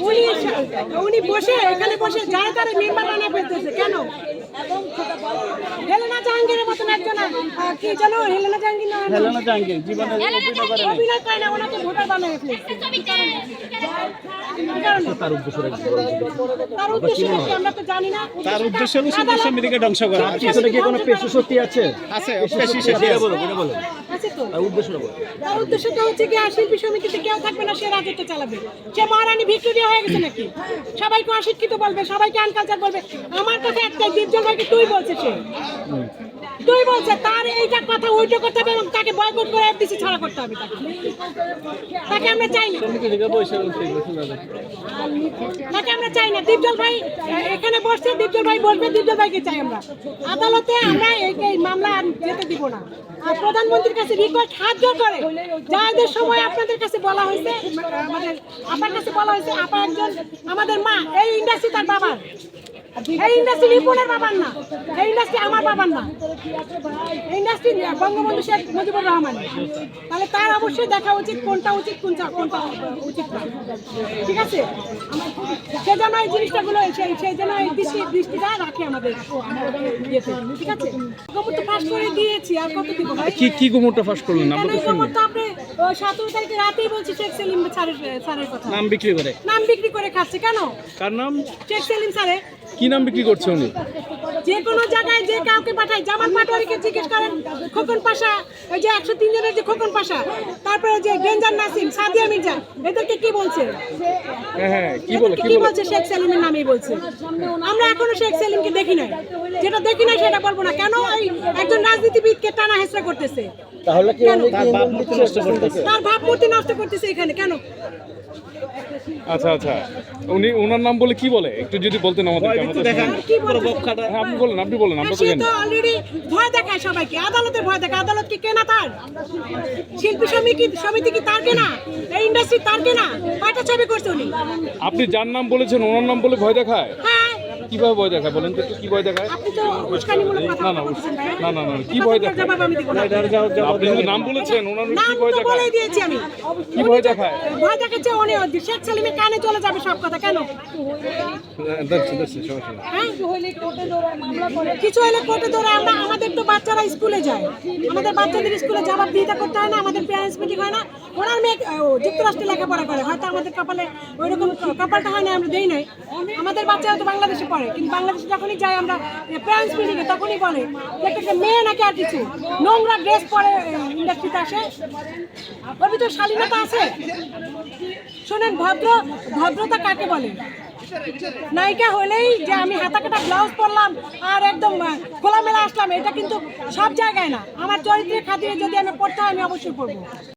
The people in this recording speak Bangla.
উনি উনি বসে এখানে বসে যারা তারা মেম্বার ফেলতেছে কেন? হেলেনা জাহাঙ্গীরের মতন একজন কি জানো হেলেনা জাহাঙ্গীর না হেলেনা জাহাঙ্গীর জীবনে অভিনয় করে না ওনাকে ভোটার বানিয়ে ফেলছে? তার উদ্দেশ্য। তার উদ্দেশ্য কি আমরা তো জানি না তার উদ্দেশ্য হলো শুধু সমিতিকে ধ্বংস করা। কি কোনো পেশু শক্তি আছে? আছে পেশু শক্তি। বলো, বলো। আছে তো? তার উদ্দেশ্যটা বলো। তার উদ্দেশ্যটা হচ্ছে কি শিল্পী সমিতিতে কেউ থাকবে না সে রাজত্ব চালাবে। সে মহারানী ভিক্টোরিয়া হয়ে গেছে নাকি? সবাইকে অশিক্ষিত বলবে সবাইকে আনকালচার বলবে। আমার কাছে একটাই দীপজল ভাইকে তুই বলছে সে। তুই বলছে, তার এইটা কথা, ওইটা করতে হবে এবং তাকে বয়কট করে এফডিসি ছাড়া করতে হবে তাকে। তাকে আমরা চাই না। তাকে আমরা চাই না। দীপজল ভাই, এখানে বসছে, দীপজল ভাই বসবে দীপজল ভাইকে চাই আমরা। আদালতে আমরা এই মামলা আর যেতে দিব না। আর প্রধানমন্ত্রীর কাছে রিকোয়েস্ট হাত জোর করে। যাদের সময় আপনাদের কাছে বলা হয়েছে, আমাদের আপনার কাছে বলা হয়েছে, আপা একজন, আমাদের মা, এই ইন্ডাস্ট্রি তার বাবার। এই ইন্ডাস্ট্রি রিপনের বাবার না। এই ইন্ডাস্ট্রি আমার বাবার না। এই ইন্ডাস্ট্রি বঙ্গবন্ধু শেখ মুজিবুর রহমান। তাহলে তার অবশ্যই দেখা উচিত কোনটা উচিত কোনটা কোনটা উচিত ঠিক আছে? সে যেন এই জিনিসটাগুলো সেই যেন এই দৃষ্টি দৃষ্টিটা রাখে আমাদের ঠিক আছে? গোবর তো পাস করে দিয়েছি আর কত দিব? কি কি গুমরটা ফাঁস করলেন? আমরা তো শুনি আপনি সতেরো তারিখে রাতেই বলছি শেখ সেলিম স্যারের স্যারের কথা। নাম বিক্রি করে। নাম বিক্রি করে খাচ্ছে কেন? কার নাম? শেখ সেলিম স্যারে কি নাম বিক্রি করছে উনি? যে কোনো জায়গায় যে কাউকে পাঠায় জামান পাটোয়ারিকে জিজ্ঞেস করেন খোকন পাশা ওই যে একশো তিন জনের যে খোকন পাশা তারপরে যে ডেঞ্জার নাসিম সাদিয়া মির্জা এদেরকে কি বলছে? হ্যাঁ হ্যাঁ কি বলছে শেখ সেলিমের নামেই বলছে। আমরা এখনও শেখ সেলিমকে দেখি নাই। যেটা দেখি নাই সেটা বলব না। কেন এই একজন রাজনীতিবিদকে টানা হেসরা করতেছে? তাহলে কি তার ভাবমূর্তি নষ্ট করতেছে? এখানে। কেন? আচ্ছা আচ্ছা। উনি ওনার নাম বলে কি বলে? একটু যদি বলতেন। আর কি বলব আপনি বলেন আপনি বলেন আমরা তো জানি। অলরেডি ভয় দেখায় সবাইকে আদালতে ভয় দেখায়। আদালত কি কেনা তার? শিল্পী সমিতি সমিতি কি তার কেনা? এই ইন্ডাস্ট্রি তার কেনা? কয়টা ছবি করছে উনি? আপনি যার নাম বলেছেন ওনার নাম বলে ভয় দেখায়? হ্যাঁ কীভাবে ভয় দেখায় বলেন তো একটু কি ভয় দেখায়? আপনি তো উস্কানিমূলক কথা না, না, না, না, না, কি ভয় দেখায়? জবাব আমি দিব না। আপনি যদি নাম বলেছেন ওনার কি ভয় দেখায়? বলেই দিয়েছি আমি। কি ভয় দেখায়? ভয় দেখাচ্ছে উনি শেখ কানে চলে যাবে সব কথা কেন। হ্যাঁ? কিছু হলে কোর্টে ধরে আমরা আমাদের তো বাচ্চারা স্কুলে যায়। আমাদের বাচ্চাদের স্কুলে জবাব দিতে করতে হয় না আমাদের প্যারেন্টস মিটিং হয় না। ওনার মেয়ে যুক্তরাষ্ট্রে লেখাপড়া করে হয়তো আমাদের কপালে ওইরকম কপালটা হয় না আমরা দেই নাই। আমাদের বাচ্চারা তো বাংলাদেশে পড়ে কিন্তু বাংলাদেশে যখনই যাই আমরা প্যারেন্টস মিটিংয়ে তখনই বলে একটা মেয়ে নাকি আর কিছু। নোংরা ড্রেস পরে ইন্ডাস্ট্রিতে আসে। ওর ভিতর শালীনতা আছে। শোনেন, ভদ্র, ভদ্রতা কাকে বলে? নায়িকা হলেই যে আমি হাতা কাটা ব্লাউজ পরলাম আর একদম খোলামেলা আসলাম, এটা কিন্তু সব জায়গায় না। আমার চরিত্রের খাতিরে যদি আমি পড়তে হয় আমি অবশ্যই পড়ব।